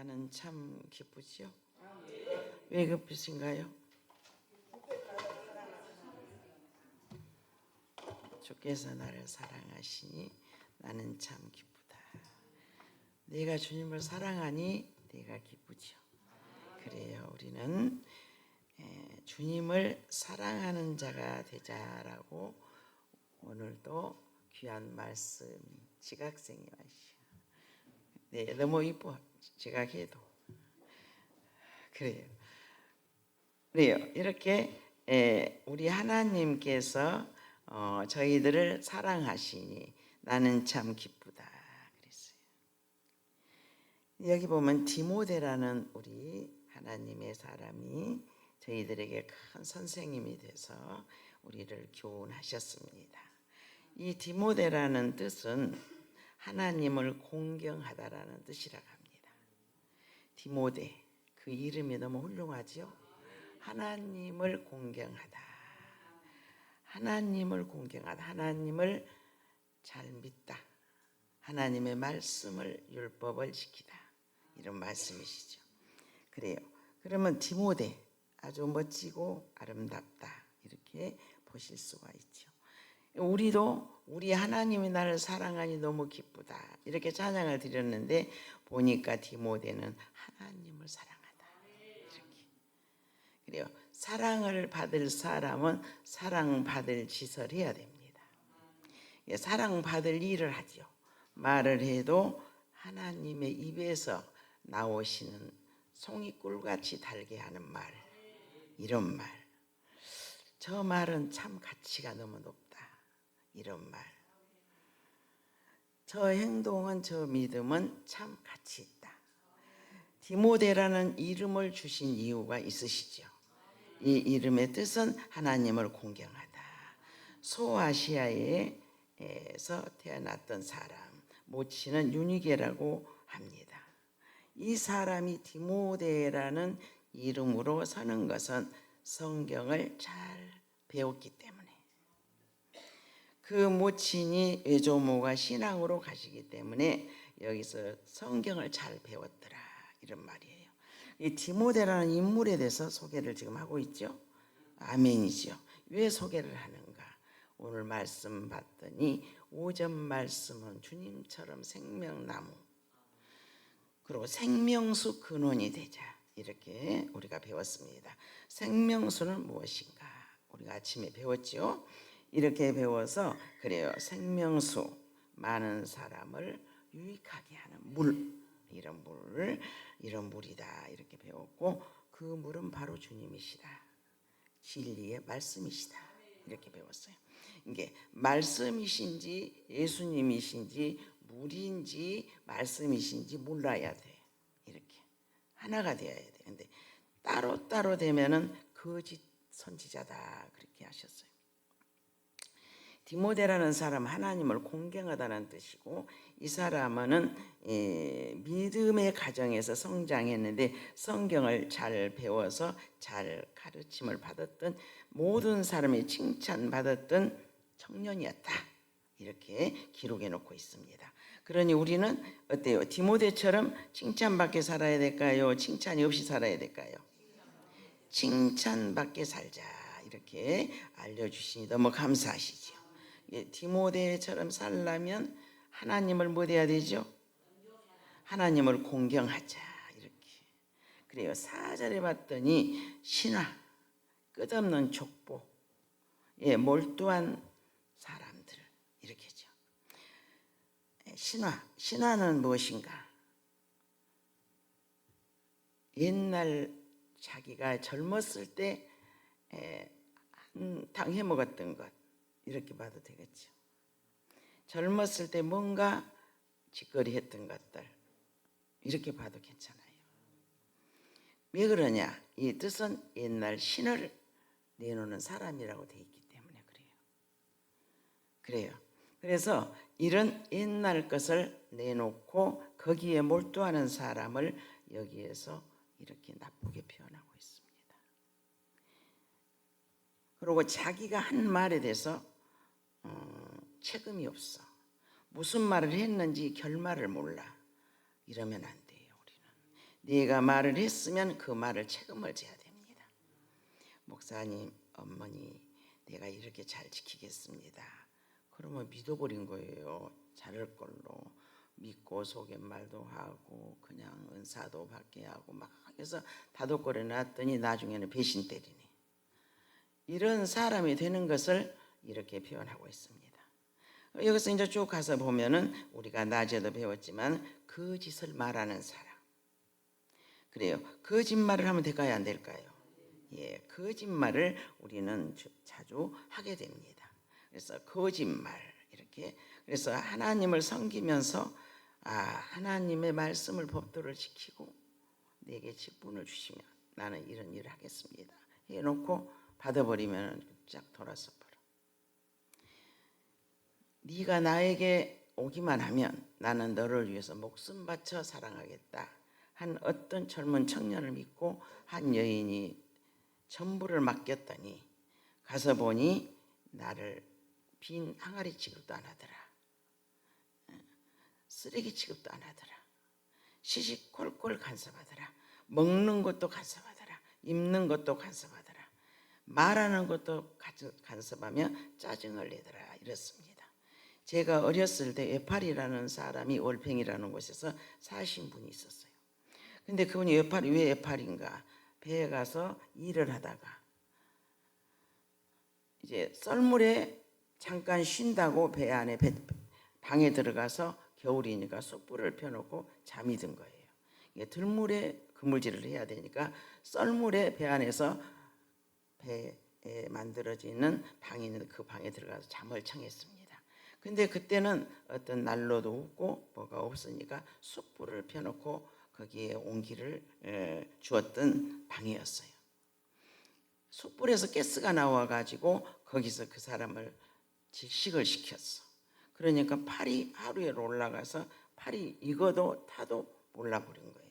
나는 참 기쁘지요. 왜 기쁘신가요? 주께서 나를 사랑하시니 나는 참 기쁘다. 내가 주님을 사랑하니 내가 기쁘지요. 그래요. 우리는 에, 주님을 사랑하는 자가 되자라고 오늘도 귀한 말씀 지각생이 마시오. 네, 너무 이뻐. 지각해도 그래요. 그래요. 이렇게 에, 우리 하나님께서 어, 저희들을 사랑하시니 나는 참 기쁘다 그랬어요. 여기 보면 디모데라는 우리 하나님의 사람이 저희들에게 큰 선생님이 돼서 우리를 교훈하셨습니다. 이 디모데라는 뜻은 하나님을 공경하다라는 뜻이라고 합니다. 디모데 그 이름이 너무 훌륭하지요. 하나님을 공경하다. 하나님을 공경하다. 하나님을 잘 믿다. 하나님의 말씀을 율법을 지키다. 이런 말씀이시죠. 그래요. 그러면 디모데 아주 멋지고 아름답다. 이렇게 보실 수가 있죠. 우리도 우리 하나님이 나를 사랑하니 너무 기쁘다. 이렇게 찬양을 드렸는데 보니까 디모데는 하나님을 사랑하다. 이렇게. 그래요. 사랑을 받을 사람은 사랑받을 짓을 해야 됩니다. 예, 사랑받을 일을 하죠. 말을 해도 하나님의 입에서 나오시는 송이 꿀같이 달게 하는 말. 이런 말. 저 말은 참 가치가 너무 높다. 이런 말. 저 행동은 저 믿음은 참 가치 있다. 디모데라는 이름을 주신 이유가 있으시죠. 이 이름의 뜻은 하나님을 공경하다. 소아시아에서 태어났던 사람, 모치는 유니게라고 합니다. 이 사람이 디모데라는 이름으로 서는 것은 성경을 잘 배웠기 때문에 그 모친이 외조모가 신앙으로 가시기 때문에 여기서 성경을 잘 배웠더라 이런 말이에요. 이 디모데라는 인물에 대해서 소개를 지금 하고 있죠. 아멘이죠. 왜 소개를 하는가? 오늘 말씀 봤더니 오전 말씀은 주님처럼 생명나무 그리고 생명수 근원이 되자 이렇게 우리가 배웠습니다. 생명수는 무엇인가? 우리가 아침에 배웠죠. 이렇게 배워서 그래요. 생명수 많은 사람을 유익하게 하는 물 이런 물 이런 물이다 이렇게 배웠고 그 물은 바로 주님이시다. 진리의 말씀이시다. 이렇게 배웠어요. 이게 말씀이신지 예수님이신지 물인지 말씀이신지 몰라야 돼. 이렇게 하나가 되어야 돼. 근데 따로 따로 되면은 거짓 선지자다 그렇게 하셨어요. 디모데라는 사람 하나님을 공경하다는 뜻이고 이 사람은 예, 믿음의 가정에서 성장했는데 성경을 잘 배워서 잘 가르침을 받았던 모든 사람이 칭찬받았던 청년이었다. 이렇게 기록해 놓고 있습니다. 그러니 우리는 어때요? 디모데처럼 칭찬받게 살아야 될까요? 칭찬이 없이 살아야 될까요? 칭찬받게 살자. 이렇게 알려주시니 너무 감사하시죠. 예, 디모데처럼 살려면 하나님을 뭐 해야 되죠? 하나님을 공경하자 이렇게 그래요. 사절에 봤더니 신화 끝없는 족보 예, 몰두한 사람들 이렇게죠. 예, 신화 신화는 무엇인가? 옛날 자기가 젊었을 때 한탕 해먹었던 것 이렇게 봐도 되겠죠. 젊었을 때 뭔가 짓거리 했던 것들 이렇게 봐도 괜찮아요. 왜 그러냐? 이 뜻은 옛날 신을 내놓는 사람이라고 돼 있기 때문에 그래요. 그래요. 그래서 이런 옛날 것을 내놓고 거기에 몰두하는 사람을 여기에서 이렇게 나쁘게 표현하고 있습니다. 그리고 자기가 한 말에 대해서 어, 책임이 없어. 무슨 말을 했는지 결말을 몰라. 이러면 안 돼요, 우리는. 네가 말을 했으면 그 말을 책임을 져야 됩니다. 목사님, 어머니, 내가 이렇게 잘 지키겠습니다. 그러면 믿어버린 거예요. 잘할 걸로 믿고 속임말도 하고 그냥 은사도 받게 하고 막 해서 다독거려 놨더니 나중에는 배신 때리니 이런 사람이 되는 것을 이렇게 표현하고 있습니다. 여기서 이제 쭉 가서 보면은 우리가 낮에도 배웠지만 거짓을 말하는 사람. 그래요. 거짓말을 하면 될까요? 안 될까요? 예, 거짓말을 우리는 주- 자주 하게 됩니다. 그래서 거짓말 이렇게 그래서 하나님을 섬기면서 아 하나님의 말씀을 법도를 지키고 내게 직분을 주시면 나는 이런 일을 하겠습니다. 해놓고 받아버리면 쫙 돌아서 버려. 네가 나에게 오기만 하면 나는 너를 위해서 목숨 바쳐 사랑하겠다. 한 어떤 젊은 청년을 믿고 한 여인이 전부를 맡겼더니 가서 보니 나를 빈 항아리 취급도 안 하더라. 쓰레기 취급도 안 하더라. 시시콜콜 간섭하더라. 먹는 것도 간섭하더라. 입는 것도 간섭하더라. 말하는 것도 간섭- 간섭하며 짜증을 내더라. 이렇습니다. 제가 어렸을 때 에팔이라는 사람이 월팽이라는 곳에서 사신 분이 있었어요. 근데 그분이 에팔이 왜 에팔인가? 배에 가서 일을 하다가 이제 썰물에 잠깐 쉰다고 배 안에 배- 방에 들어가서 겨울이니까 숯불을 펴놓고 잠이 든 거예요. 이게 들물에 그물질을 해야 되니까 썰물에 배 안에서 배에 만들어지는 방이 있는 그 방에 들어가서 잠을 청했습니다. 근데 그때는 어떤 난로도 없고 뭐가 없으니까 숯불을 펴놓고 거기에 온기를 에, 주었던 방이었어요. 숯불에서 가스가 나와가지고 거기서 그 사람을 질식을 시켰어. 그러니까 팔이 하루에 올라가서 팔이 익어도 타도 몰라버린 거예요.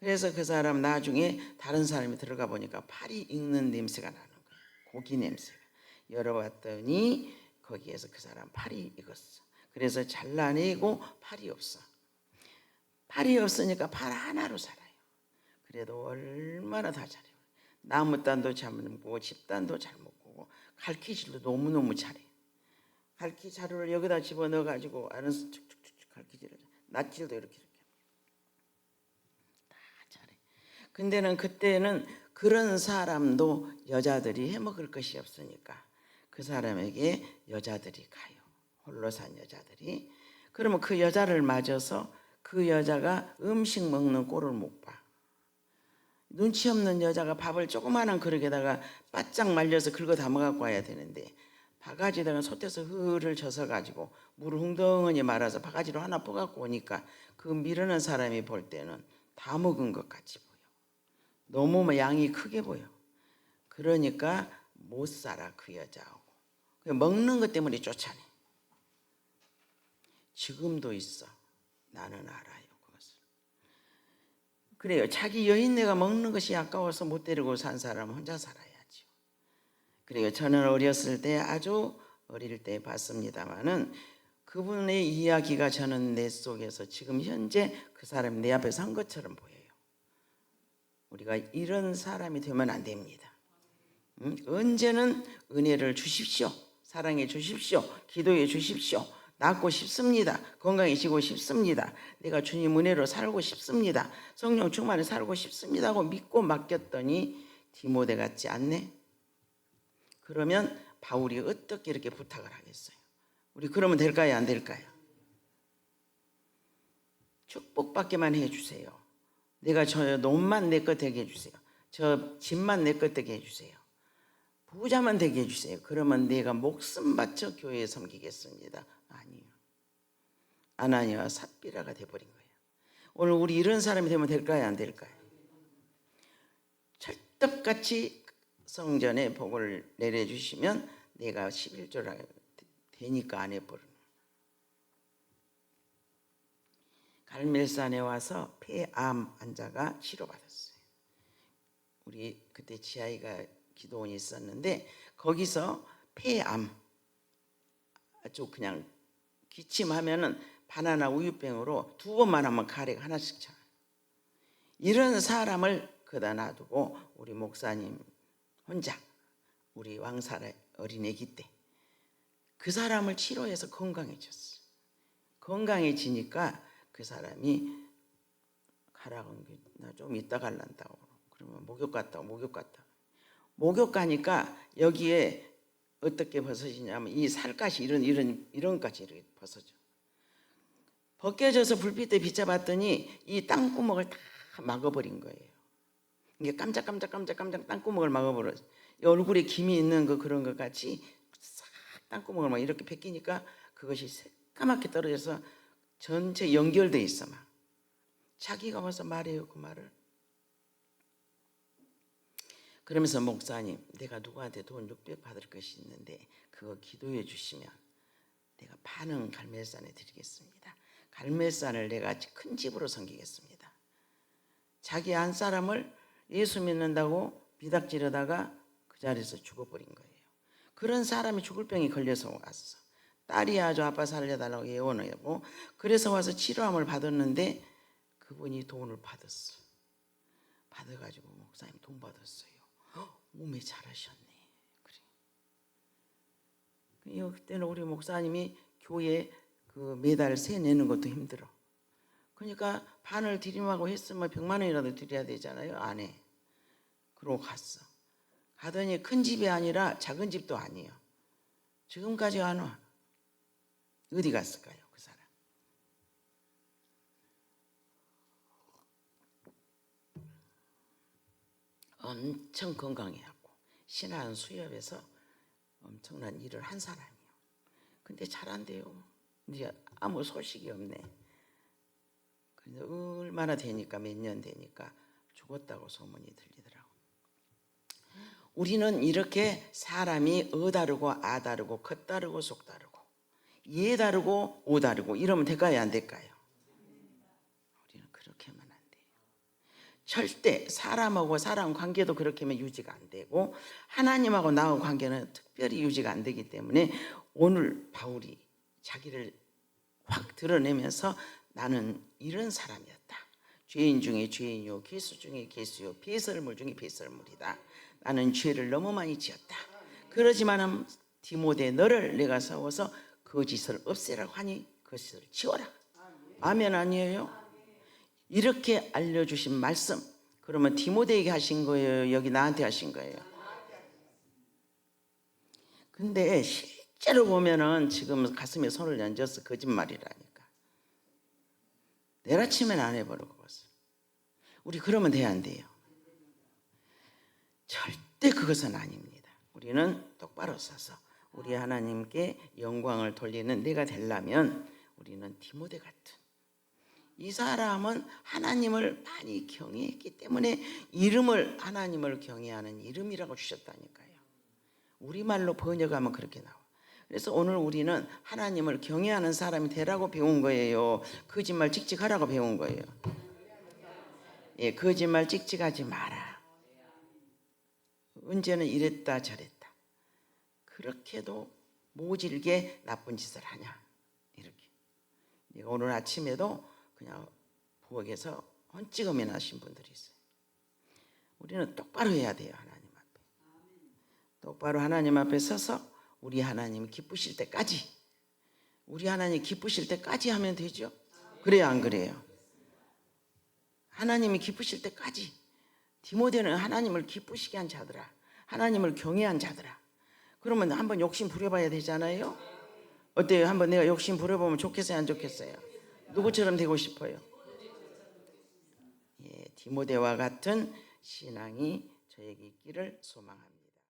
그래서 그 사람 나중에 다른 사람이 들어가 보니까 팔이 익는 냄새가 나는 거예요. 고기 냄새가. 열어봤더니 거기에서 그 사람 팔이 익었어. 그래서 잘라내고 팔이 없어. 팔이 없으니까 팔 하나로 살아요. 그래도 얼마나 다 잘해요. 나무단도 잘 먹고 집단도 잘 먹고 갈퀴질도 너무너무 잘해. 갈퀴 자루를 여기다 집어넣어 가지고 안에서 축축축축 갈퀴질을 낫질도 이렇게 이렇게 다 잘해. 근데는 그때는 그런 사람도 여자들이 해먹을 것이 없으니까 그 사람에게 여자들이 가요. 홀로 산 여자들이. 그러면 그 여자를 맞아서 그 여자가 음식 먹는 꼴을 못 봐. 눈치 없는 여자가 밥을 조그마한 그릇에다가 바짝 말려서 긁어 담아갖고 와야 되는데 바가지에다가 솥에서 흐를 져서 가지고 물을 흥덩하니 말아서 바가지로 하나 퍼갖고 오니까 그 미르는 사람이 볼 때는 다 먹은 것 같이 보여. 너무 뭐 양이 크게 보여. 그러니까 못 살아 그. 그 먹는 것 때문에 쫓아내. 지금도 있어. 나는 알아요 그것을. 그래요. 자기 여인네가 먹는 것이 아까워서 못 데리고 산 사람은 혼자 살아야죠. 그래요. 저는 어렸을 때 아주 어릴 때 봤습니다마는 그분의 이야기가 저는 내 속에서 지금 현재 그 사람이 내 앞에 산 것처럼 보여요. 우리가 이런 사람이 되면 안 됩니다. 음? 언제는 은혜를 주십시오. 사랑해 주십시오. 기도해 주십시오. 낫고 싶습니다. 건강해지고 싶습니다. 내가 주님 은혜로 살고 싶습니다. 성령 충만에 살고 싶습니다. 하고 믿고 맡겼더니 디모데 같지 않네. 그러면 바울이 어떻게 이렇게 부탁을 하겠어요? 우리 그러면 될까요? 안 될까요? 축복받게만 해주세요. 내가 저 돈만 내 것 되게 해주세요. 저 집만 내 것 되게 해주세요. 부자만 되게 해주세요. 그러면 내가 목숨 바쳐 교회에 섬기겠습니다. 아니요. 아나니와 삽비라가 돼버린 거예요. 오늘 우리 이런 사람이 되면 될까요? 안 될까요? 철떡같이 성전에 복을 내려주시면 내가 11조라 되니까 안 해버리는 갈멜산에 와서 폐암 환자가 치료받았어요. 우리 그때 지아이가 기도원이 있었는데 거기서 폐암 아주 그냥 기침하면은 바나나 우유병으로 두 번만 하면 가래가 하나씩 차. 이런 사람을 그다 놔두고 우리 목사님 혼자 우리 왕사의 어린애기 때 그 사람을 치료해서 건강해졌어. 건강해지니까 그 사람이 가라고 나좀 이따 갈란다고 그러면 목욕 갔다 목욕 갔다 목욕 가니까 여기에 어떻게 벗어지냐면 이 살갗이 이런 이런 이런 까지 이렇게 벗어져 벗겨져서 불빛에 비춰봤더니 이 땅구멍을 다 막아버린 거예요. 이게 깜짝깜짝 깜짝깜짝 땅구멍을 막아버려. 이 얼굴에 김이 있는 그 그런 것 같이 싹 땅구멍을 막 이렇게 벗기니까 그것이 새까맣게 떨어져서 전체 연결돼 있어 막. 자기가 와서 말해요 그 말을. 그러면서 목사님, 내가 누구한테 돈 600 받을 것이 있는데 그거 기도해 주시면 내가 반은 갈매산에 드리겠습니다. 갈매산을 내가 큰 집으로 섬기겠습니다. 자기 한 사람을 예수 믿는다고 비닥지르다가 그 자리에서 죽어버린 거예요. 그런 사람이 죽을 병이 걸려서 왔어. 딸이 아주 아빠 살려달라고 예언을 하고 그래서 와서 치료함을 받았는데 그분이 돈을 받았어. 받아가지고 목사님 돈 받았어요. 헉, 몸에 잘하셨네. 그래. 그때는 우리 목사님이 교회 그 매달 세 내는 것도 힘들어. 그러니까 반을 드림하고 했으면 100만 원이라도 드려야 되잖아요. 안 해. 그러고 갔어. 가더니 큰 집이 아니라 작은 집도 아니에요. 지금까지 안 와. 어디 갔을까요, 그 사람? 엄청 건강해하고 신한 수협에서 엄청난 일을 한 사람이에요. 근데 잘 안 돼요. 이제 아무 소식이 없네. 근데 얼마나 되니까 몇 년 되니까 죽었다고 소문이 들리더라고. 우리는 이렇게 사람이 어 다르고 아 다르고 겉 다르고 속 다르고 예 다르고 오 다르고 이러면 될까요 안 될까요? 우리는 그렇게만 안 돼요. 절대 사람하고 사람 관계도 그렇게 하면 유지가 안 되고 하나님하고 나하고 관계는 특별히 유지가 안 되기 때문에 오늘 바울이 자기를 확 드러내면서 나는 이런 사람이었다. 죄인 중에 죄인이요, 개수 중에 개수요, 배설물 중에 배설물이다. 나는 죄를 너무 많이 지었다. 그러지만 디모데 너를 내가 세워서 거짓을 없애라고 하니 그것을 지워라. 아멘 아니에요? 이렇게 알려주신 말씀. 그러면 디모데에게 하신 거예요? 여기 나한테 하신 거예요? 근데 실제로 보면은 지금 가슴에 손을 얹어서 거짓말이라니까. 내일 아침엔 안 해버리고 그것을. 우리 그러면 돼야 안 돼요? 절대 그것은 아닙니다. 우리는 똑바로 서서 우리 하나님께 영광을 돌리는 내가 되려면 우리는 디모데 같은 이 사람은 하나님을 많이 경외했기 때문에 이름을 하나님을 경외하는 이름이라고 주셨다니까요. 우리말로 번역하면 그렇게 나와. 그래서 오늘 우리는 하나님을 경외하는 사람이 되라고 배운 거예요. 거짓말 찍찍하라고 배운 거예요. 예, 거짓말 찍찍하지 마라. 언제는 이랬다 저랬다. 그렇게도 모질게 나쁜 짓을 하냐. 이렇게. 오늘 아침에도 그냥 부엌에서 헌찌검이 나신 분들이 있어요. 우리는 똑바로 해야 돼요. 하나님 앞에. 똑바로 하나님 앞에 서서 우리 하나님 기쁘실 때까지 우리 하나님 기쁘실 때까지 하면 되죠. 그래요, 안 그래요? 하나님이 기쁘실 때까지 디모데는 하나님을 기쁘시게 한 자들아. 하나님을 경외한 자들아. 그러면 한번 욕심 부려봐야 되잖아요. 어때요? 한번 내가 욕심 부려보면 좋겠어요, 안 좋겠어요? 누구처럼 되고 싶어요? 예, 디모데와 같은 신앙이 저에게 있기를 소망합니다.